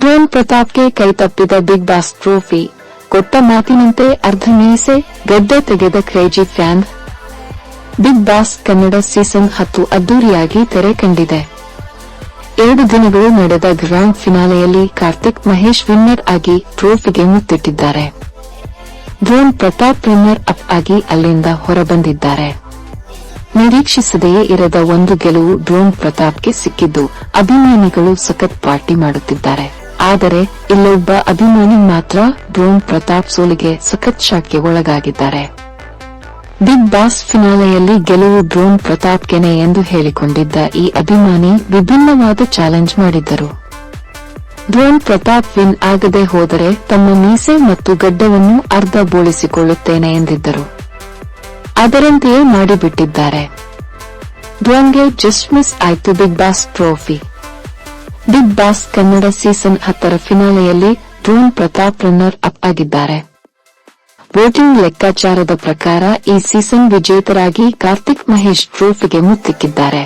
Drone ಪ್ರತಾಪ್ಗೆ ಕೈತಪ್ಪಿದ Bigg Boss trophy. ಕೊಟ್ಟ ಮಾತಿನಂತೆ ಅರ್ಧ ಮೀಸೆ ಗದ್ದೆ ತೆಗೆದ crazy fan. Bigg Boss Kannada season ಹತ್ತು ಅದ್ದೂರಿಯಾಗಿ ತೆರೆ ಕಂಡಿದೆ. ಎರಡು ದಿನಗಳು ನಡೆದ ಗ್ರ್ಯಾಂಡ್ ಫಿನಾಲೆಯಲ್ಲಿ ಕಾರ್ತಿಕ್ ಮಹೇಶ್ ವಿನ್ನರ್ ಆಗಿ ಟ್ರೋಫಿಗೆ ಮುತ್ತಿಟ್ಟಿದ್ದಾರೆ. ಡ್ರೋನ್ ಪ್ರತಾಪ್ ವಿನ್ನರ್ ಅಪ್ ಆಗಿ ಅಲ್ಲಿಂದ ಹೊರಬಂದಿದ್ದಾರೆ. ನಿರೀಕ್ಷಿಸದೆಯೇ ಇರದ ಒಂದು ಗೆಲುವು ಡ್ರೋನ್ ಪ್ರತಾಪ್ಗೆ ಸಿಕ್ಕಿದ್ದು. ಅಭಿಮಾನಿಗಳು ಸಖತ್ ಪಾರ್ಟಿ ಮಾಡುತ್ತಿದ್ದಾರೆ. ಆದರೆ ಇಲ್ಲೊಬ್ಬ ಅಭಿಮಾನಿ ಮಾತ್ರ ಡ್ರೋನ್ ಪ್ರತಾಪ್ ಸೋಲಿಗೆ ಸಖತ್ ಶಾಕ್ಗೆ ಒಳಗಾಗಿದ್ದಾರೆ. ಬಿಗ್ ಬಾಸ್ ಫಿನಾಲೆಯಲ್ಲಿ ಗೆಲುವು ಡ್ರೋನ್ ಪ್ರತಾಪ್ಗೆನೆ ಎಂದು ಹೇಳಿಕೊಂಡಿದ್ದ ಈ ಅಭಿಮಾನಿ ವಿಭಿನ್ನವಾದ ಚಾಲೆಂಜ್ ಮಾಡಿದ್ದರು. ಡ್ರೋನ್ ಪ್ರತಾಪ್ ವಿನ್ ಆಗದೆ ಹೋದರೆ ತಮ್ಮ ಮೀಸೆ ಮತ್ತು ಗಡ್ಡವನ್ನು ಅರ್ಧ ಬೋಳಿಸಿಕೊಳ್ಳುತ್ತೇನೆ ಎಂದಿದ್ದರು. ಅದರಂತೆಯೇ ಮಾಡಿಬಿಟ್ಟಿದ್ದಾರೆ. ಡ್ರೋನ್ಗೆ ಜಸ್ಟ್ ಮಿಸ್ ಆಯ್ತು Bigg Boss trophy. Bigg Boss Kannada season ಹತ್ತರ ಫಿನಾಲೆಯಲ್ಲಿ ಡ್ರೋನ್ ಪ್ರತಾಪ್ ರನ್ನರ್ ಅಪ್ ಆಗಿದ್ದಾರೆ. ವೋಟಿಂಗ್ ಲೆಕ್ಕಾಚಾರದ ಪ್ರಕಾರ ಈ ಸೀಸನ್ ವಿಜೇತರಾಗಿ ಕಾರ್ತಿಕ್ ಮಹೇಶ್ ಟ್ರೋಫಿಗೆ ಮುತ್ತಿಕ್ಕಿದ್ದಾರೆ.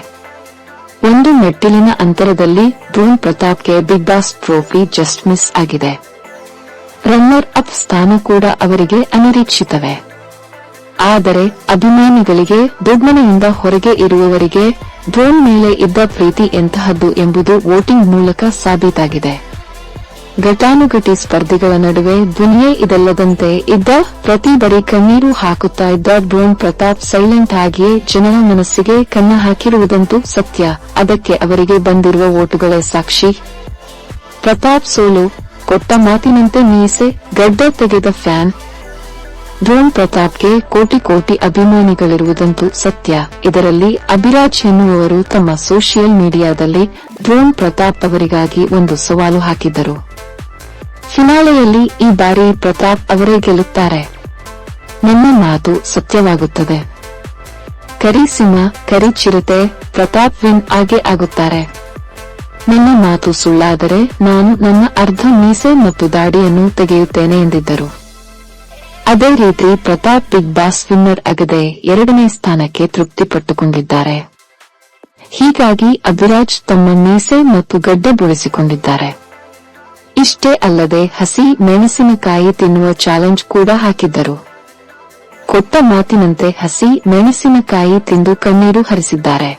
ಒಂದು ಮೆಟ್ಟಿಲಿನ ಅಂತರದಲ್ಲಿ drone ಪ್ರತಾಪ್ಗೆ Bigg Boss trophy just miss ಆಗಿದೆ. ರನ್ನರ್ ಅಪ್ ಸ್ಥಾನ ಕೂಡ ಅವರಿಗೆ ಅನಿರೀಕ್ಷಿತವೇ. ಆದರೆ ಅಭಿಮಾನಿಗಳಿಗೆ ದುಡ್ಮನೆಯಿಂದ ಹೊರಗೆ ಇರುವವರಿಗೆ ಡ್ರೋನ್ ಮೇಲೆ ಇದ್ದ ಪ್ರೀತಿ ಎಂತಹದ್ದು ಎಂಬುದು ವೋಟಿಂಗ್ ಮೂಲಕ ಸಾಬೀತಾಗಿದೆ. ಘಟಾನುಘಟಿ ಸ್ಪರ್ಧಿಗಳ ನಡುವೆ ದುನಿಯೇ ಇದಲ್ಲದಂತೆ ಇದ್ದ ಪ್ರತಿ ಬರಿ ಕಣ್ಣೀರು ಹಾಕುತ್ತಾ ಇದ್ದ ಡ್ರೋನ್ ಪ್ರತಾಪ್ ಸೈಲೆಂಟ್ ಆಗಿಯೇ ಜನರ ಮನಸ್ಸಿಗೆ ಕನ್ನ ಹಾಕಿರುವುದಂತೂ ಸತ್ಯ. ಅದಕ್ಕೆ ಅವರಿಗೆ ಬಂದಿರುವ ಓಟುಗಳೇ ಸಾಕ್ಷಿ. ಪ್ರತಾಪ್ ಸೋಲು, ಕೊಟ್ಟ ಮಾತಿನಂತೆ ಮೀಸೆ, ಗಡ್ಡ ತೆಗೆದ ಫ್ಯಾನ್ ಡ್ರೋನ್ ಪ್ರತಾಪ್ಗೆ ಕೋಟಿ ಕೋಟಿ ಅಭಿಮಾನಿಗಳಿರುವುದಂತೂ ಸತ್ಯ. ಇದರಲ್ಲಿ ಅಭಿರಾಜ್ ಎನ್ನುವವರು ತಮ್ಮ ಸೋಷಿಯಲ್ ಮೀಡಿಯಾದಲ್ಲಿ ಧೋನ್ ಪ್ರತಾಪ್ ಅವರಿಗಾಗಿ ಒಂದು ಸವಾಲು ಹಾಕಿದ್ದರು. ಫಿನಾಲೆಯಲ್ಲಿ ಈ ಬಾರಿ ಪ್ರತಾಪ್ ಅವರೇ ಗೆಲ್ಲುತ್ತಾರೆ. ನಿಮ್ಮ ಮಾತು ಸತ್ಯವಾಗುತ್ತದೆ. ಕರಿ ಸಿಂಹ, ಕರಿ ಚಿರತೆ, ಪ್ರತಾಪ್ ವಿನ್ ಆಗೇ ಆಗುತ್ತಾರೆ. ನಿಮ್ಮ ಮಾತು ಸುಳ್ಳಾದರೆ ನಾನು ನನ್ನ ಅರ್ಧ ಮೀಸೆ ಮತ್ತು ದಾಡಿಯನ್ನು ತೆಗೆಯುತ್ತೇನೆ ಎಂದಿದ್ದರು. ಅದೇ ರೀತಿ ಪ್ರತಾಪ್ ಬಿಗ್ ಬಾಸ್ ವಿನ್ನರ್ ಆಗದೆ ಎರಡನೇ ಸ್ಥಾನಕ್ಕೆ ತೃಪ್ತಿಪಟ್ಟುಕೊಂಡಿದ್ದಾರೆ. ಹೀಗಾಗಿ ಅಭಿರಾಜ್ ತಮ್ಮ ಮೀಸೆ ಮತ್ತು ಗಡ್ಡೆ ಬುಳಿಸಿಕೊಂಡಿದ್ದಾರೆ. ಇಷ್ಟೇ ಅಲ್ಲದೆ ಹಸಿ ಮೆಣಸಿನಕಾಯಿ ತಿನ್ನುವ ಚಾಲೆಂಜ್ ಕೂಡ ಹಾಕಿದ್ದರು. ಕೊಟ್ಟ ಮಾತಿನಂತೆ ಹಸಿ ಮೆಣಸಿನಕಾಯಿ ತಿಂದು ಕಣ್ಣೀರು ಹರಿಸಿದ್ದಾರೆ.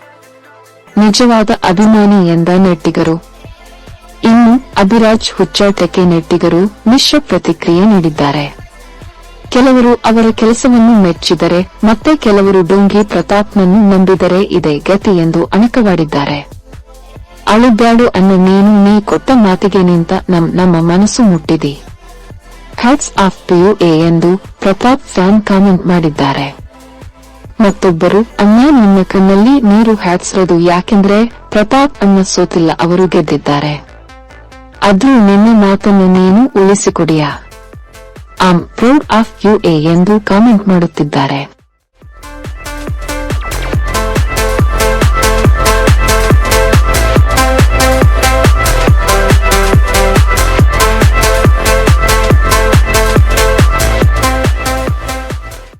ನಿಜವಾದ ಅಭಿಮಾನಿ ಎಂದ ನೆಟ್ಟಿಗರು. ಇನ್ನು ಅಭಿರಾಜ್ ಹುಚ್ಚಾಟಕ್ಕೆ ನೆಟ್ಟಿಗರು ಮಿಶ್ರ ಪ್ರತಿಕ್ರಿಯೆ ನೀಡಿದ್ದಾರೆ. ಕೆಲವರು ಅವರ ಕೆಲಸವನ್ನು ಮೆಚ್ಚಿದರೆ, ಮತ್ತೆ ಕೆಲವರು ಡೊಂಗಿ ಪ್ರತಾಪ್ನನ್ನು ನಂಬಿದರೆ ಇದೆ ಗತಿ ಎಂದು ಅಣಕವಾಡಿದ್ದಾರೆ. ಅಳುಬ್ಯಾಡು ಅನ್ನು ನೀನು, ನೀ ಕೊಟ್ಟ ಮಾತಿಗೆ ನಿಂತ ನಮ್, ನಮ್ಮ ಮನಸ್ಸು ಮುಟ್ಟಿದಿ. ಹ್ಯಾಟ್ಸ್ ಆಫ್ ಪಿಯು ಎ ಎಂದು ಪ್ರತಾಪ್ ಫ್ಯಾನ್ ಕಾಮೆಂಟ್ ಮಾಡಿದ್ದಾರೆ. ಮತ್ತೊಬ್ಬರು, ಅಣ್ಣ, ನಿನ್ನ ಕಣ್ಣಲ್ಲಿ ನೀರು ಹ್ಯಾಟ್ಸ್ರದು ಯಾಕೆಂದ್ರೆ ಪ್ರತಾಪ್ ಅಣ್ಣ ಸೋತಿಲ್ಲ, ಅವರು ಗೆದ್ದಿದ್ದಾರೆ. ಅದ್ರೂ ನಿನ್ನ ಮಾತನ್ನು ನೀನು ಉಳಿಸಿಕೊಡಿಯಾ? ಆಮ್ ಪ್ರೌಡ್ ಆಫ್ ಯು ಎ ಎಂದು ಕಾಮೆಂಟ್ ಮಾಡುತ್ತಿದ್ದಾರೆ.